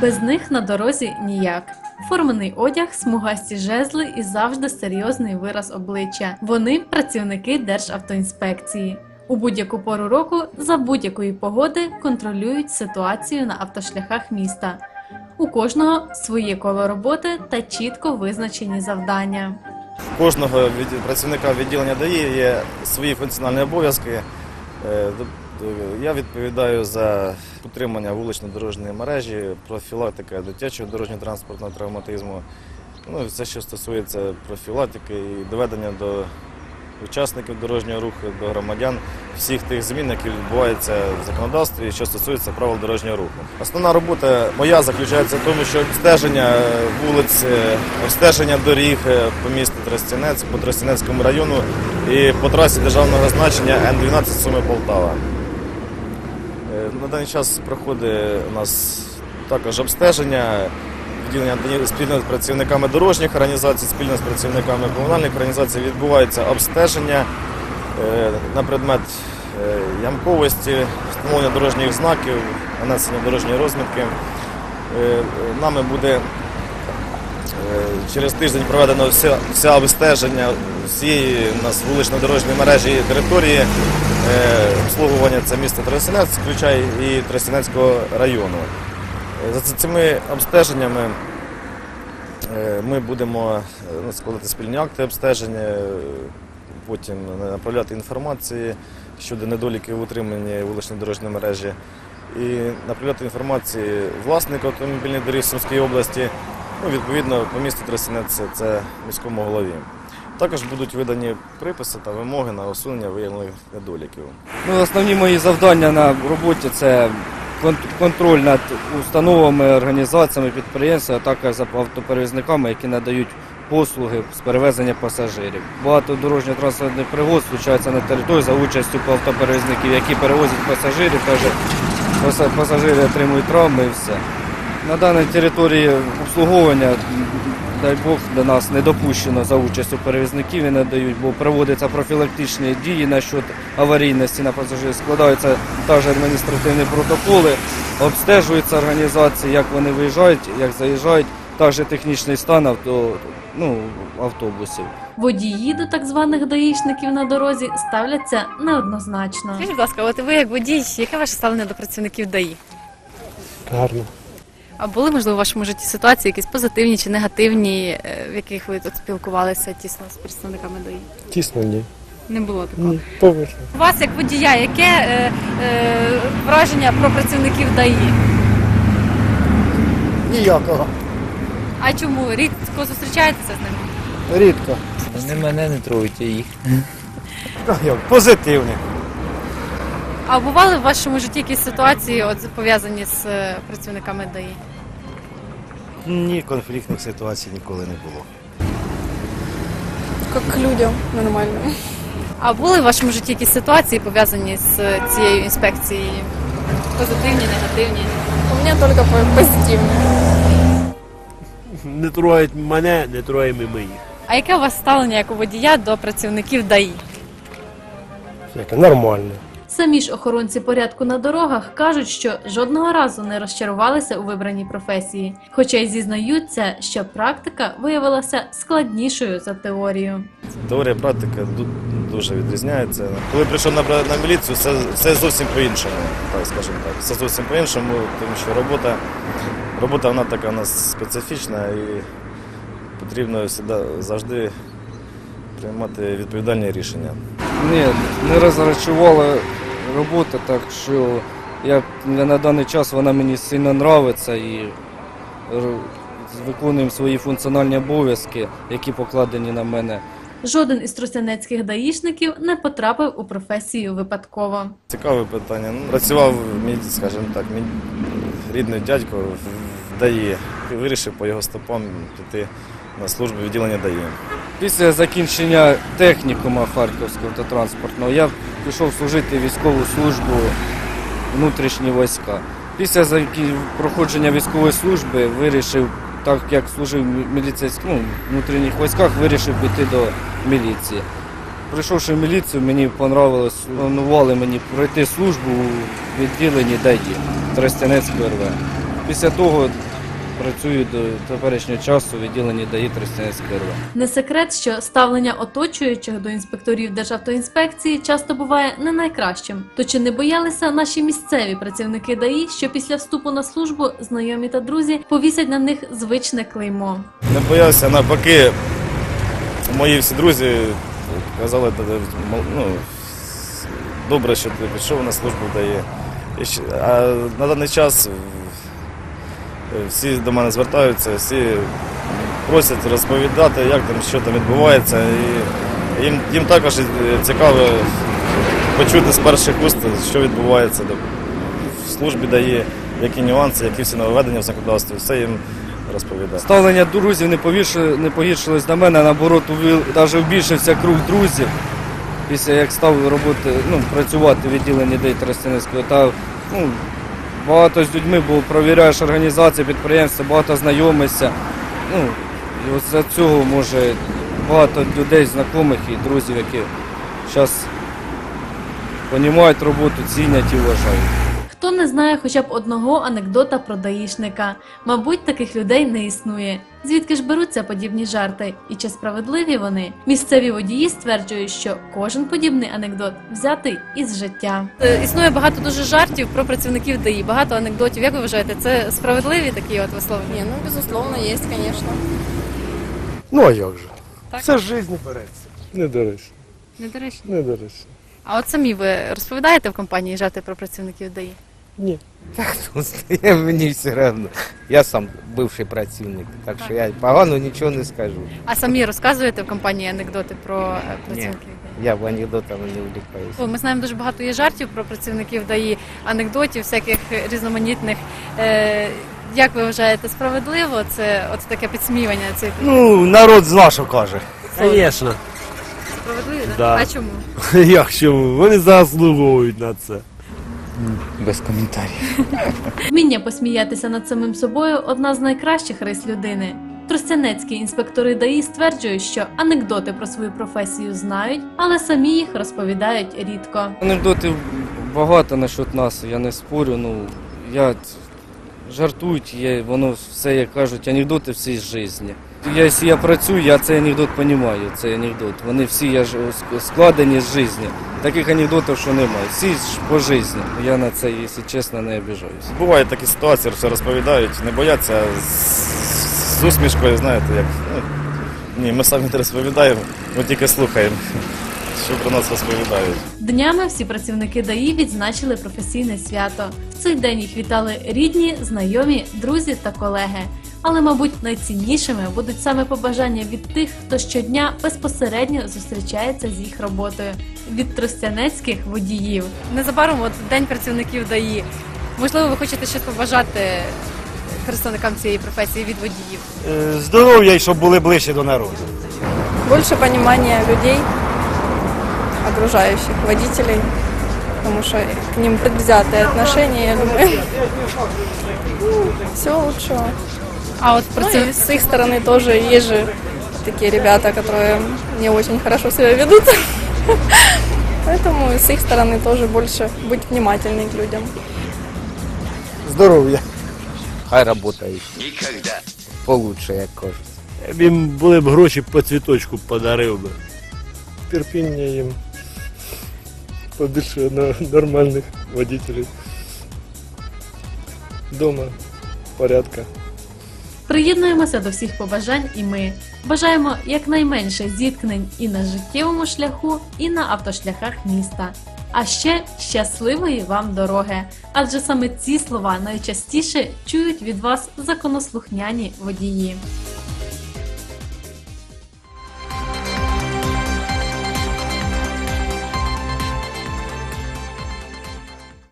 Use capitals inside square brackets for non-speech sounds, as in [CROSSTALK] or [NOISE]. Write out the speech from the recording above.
Без них на дорозі ніяк. Формений одяг, смугасті жезли і завжди серйозний вираз обличчя. Вони працівники Державтоінспекції. У будь-яку пору року за будь-якої погоди контролюють ситуацію на автошляхах міста. У кожного своє коло роботи та чітко визначені завдання. Кожного від- працівника відділення ДАІ є свої функціональні обов'язки. Е, Я відповідаю за утримання вулично-дорожньої мережі, профілактика дитячого дорожньо-транспортного травматизму. Ну, все, що стосується профілактики і доведення до учасників дорожнього руху, до громадян всіх тих змін, які відбуваються в законодавстві, що стосується правил дорожнього руху. Основна робота моя заключається в тому, що обстеження вулиць, е, обстеження доріг е, по місту Тростянець, по Тростянецькому району і по трасі державного значення Н-12 Суми Полтава. На даний час проходить у нас також обстеження відділення спільно з працівниками дорожніх організацій, спільно з працівниками комунальних організацій відбувається обстеження е, на предмет е, ямковості, встановлення дорожніх знаків, нанесення дорожньої розмітки. Е, Нами буде через тиждень проведено все, все обстеження всієї нас вулично-дорожньої мережі і території. Е, Обслуговування це місто Тростянець, включає і Тростянецького району. Е, За цими обстеженнями е, ми будемо складати спільні акти обстеження, потім направляти інформації щодо недоліків в утриманні вуличної дорожньої мережі і направляти інформації власнику автомобільних доріг Сумської області, ну, відповідно по місту Тростянець це- міському голові. Також будуть видані приписи та вимоги на усунення виявлених недоліків. Ну, основні мої завдання на роботі це контроль над установами, організаціями, підприємствами, а також за автоперевізниками, які надають послуги з перевезення пасажирів. Багато дорожньо-транспортних пригод случається на території за участю автоперевізників, які перевозять пасажирів, каже, пасажири отримують травми і все. На даній території обслуговування, дай Бог, до нас не допущено за участю перевізників і не дають, бо проводяться профілактичні дії насчет аварійності на пасажирів, складаються також адміністративні протоколи, обстежуються організації, як вони виїжджають, як заїжджають, також технічний стан авто, ну, автобусів. Водії до так званих даїшників на дорозі ставляться неоднозначно. Скажіть, будь ласка, от ви як водій, яке ваше ставлення до працівників ДАІ? Гарно. А були, можливо, у вашому житті ситуації якісь позитивні чи негативні, е, в яких ви тут спілкувалися тісно з представниками ДАІ? Тісно ні. Не було такого. Ні, поверху. У вас як водія, яке е, е, враження про працівників ДАІ? Ніякого. А чому? Рідко зустрічаєтеся з ними? Рідко. Вони мене не трують, а їх. Позитивний. А бували в вашому житті якісь ситуації, от пов'язані з е, працівниками ДАІ? Ні, конфліктних ситуацій ніколи не було. как к людям нормально. А були в вашому житті якісь ситуації пов'язані з е, цією інспекцією? Позитивні, негативні? У меня только по- позитивно. Не трогають мене, не трогаємо і ми їх. А яке у вас ставлення як у водія до працівників ДАІ? Яке нормально. Самі ж охоронці порядку на дорогах кажуть, що жодного разу не розчарувалися у вибраній професії, хоча й зізнаються, що практика виявилася складнішою за теорію. Теорія практика ду- дуже відрізняються. Коли прийшов на, на міліцію, все, все зовсім по-іншому, так скажімо так. Все зовсім по-іншому, тому що робота, робота вона така у нас специфічна і потрібно всегда- завжди приймати відповідальні рішення. Ні, не розрахувала робота, так що я, на даний час вона мені сильно подобається і р- виконуємо свої функціональні обов'язки, які покладені на мене. Жоден із тростянецьких даїшників не потрапив у професію випадково. Цікаве питання. Ну, Працював мій, скажімо так, мій рідний дядько в ДАІ. І вирішив по його стопам піти на службу відділення ДАІ. Після закінчення технікума Харківського автотранспортного я пішов служити військову службу внутрішні війська. Після проходження військової служби вирішив, так як служив в ну, внутрішніх військах, вирішив піти до міліції. Прийшовши в міліцію, мені понравилось, планували мені пройти службу у відділенні ДАІ Тростянецької РВ. Після того працюю до теперішнього часу у відділенні ДАІ Тростянецької РВ. Не секрет, що ставлення оточуючих до інспекторів Державтоінспекції часто буває не найкращим. То чи не боялися наші місцеві працівники ДАІ, що після вступу на службу знайомі та друзі повісять на них звичне клеймо? Не боявся, навпаки, мої всі друзі казали, ну, добре, що ти пішов на службу дає. А на даний час всі до мене звертаються, всі просять розповідати, як там, що там відбувається. І їм, їм також е, цікаво почути з перших уст, що відбувається в службі дає, які нюанси, які всі нововведення в законодавстві, все їм розповідаю. Ставлення друзів не, погіршилось до мене, наоборот, навіть збільшився круг друзів. Після як став роботи, ну, працювати в відділенні ДАІ Тростянецької, та ну, багато з людьми, бо провіряєш організації, підприємства, багато знайомишся. Ну, і за цього може багато людей, знайомих і друзів, які зараз розуміють роботу, цінять і вважають. Хто не знає хоча б одного анекдота про даїшника? Мабуть, таких людей не існує. Звідки ж беруться подібні жарти? І чи справедливі вони? Місцеві водії стверджують, що кожен подібний анекдот взятий із життя. Е, Існує багато дуже жартів про працівників ДАІ, багато анекдотів. Як ви вважаєте, це справедливі такі от висловлення? Ну, безусловно, есть, конечно. Ну а як же? Так. Це ж жизнь береться. Не доречно, Недоречно. не доречно. А от самі ви розповідаєте в компанії жарти про працівників ДАІ? Ні. [LAUGHS] Мені все одно. Я сам бивший працівник, так що я погано нічого не скажу. А самі розказуєте в компанії анекдоти про е, працівників? Я в анекдотами не увлікаюся. О, Ми знаємо дуже багато є жартів про працівників ДАІ, анекдотів, всяких різноманітних. Е, як ви вважаєте, справедливо це от таке підсміювання цих Ну, народ зна, що каже. Звісно. справедливо? Да. А чому? [LAUGHS] Як чому? Вони заслуговують на це. Без коментарів. Вміння посміятися над самим собою одна з найкращих рис людини. Тростянецькі інспектори ДАІ стверджують, що анекдоти про свою професію знають, але самі їх розповідають рідко. Анекдотів багато насчет нас, я не спорю. Ну, я жартують, є, воно все, як кажуть, анекдоти всі з житті. Я, якщо я працюю, я цей анекдот розумію, цей анекдот. Вони всі я ж складені з житті. Таких анекдотів, що немає. Всі ж по житті. Я на це, якщо чесно, не обіжаюся. Бувають такі ситуації, що розповідають, не бояться з, з усмішкою, знаєте, як. Ну, ні, ми самі не розповідаємо, ми тільки слухаємо, [LAUGHS] що про нас розповідають. Днями всі працівники ДАІ відзначили професійне свято. В цей день їх вітали рідні, знайомі, друзі та колеги. Але, мабуть, найціннішими будуть саме побажання від тих, хто щодня безпосередньо зустрічається з їх роботою від тростянецьких водіїв. Незабаром от День працівників ДАІ. Можливо, ви хочете щось побажати представникам цієї професії від водіїв? Е, Здоров'я і щоб були ближче до народу. Больше понимания людей, окружающих, водителей, потому что к ним предвзятое отношение, я думаю. Все лучшего. А от Ну праців... и с их стороны тоже есть же такие ребята, которые не очень хорошо себя ведут. [LAUGHS] Поэтому с их стороны тоже больше быть внимательней к людям. Здоров'я. Хай працюють. Получше, як кажуть. Я б їм були б гроші по цвіточку подарив би. терпіння їм, побільше на- нормальних водителів. Дома порядка. Приєднуємося до всіх побажань і ми бажаємо якнайменше зіткнень і на життєвому шляху, і на автошляхах міста. А ще щасливої вам дороги! Адже саме ці слова найчастіше чують від вас законослухняні водії.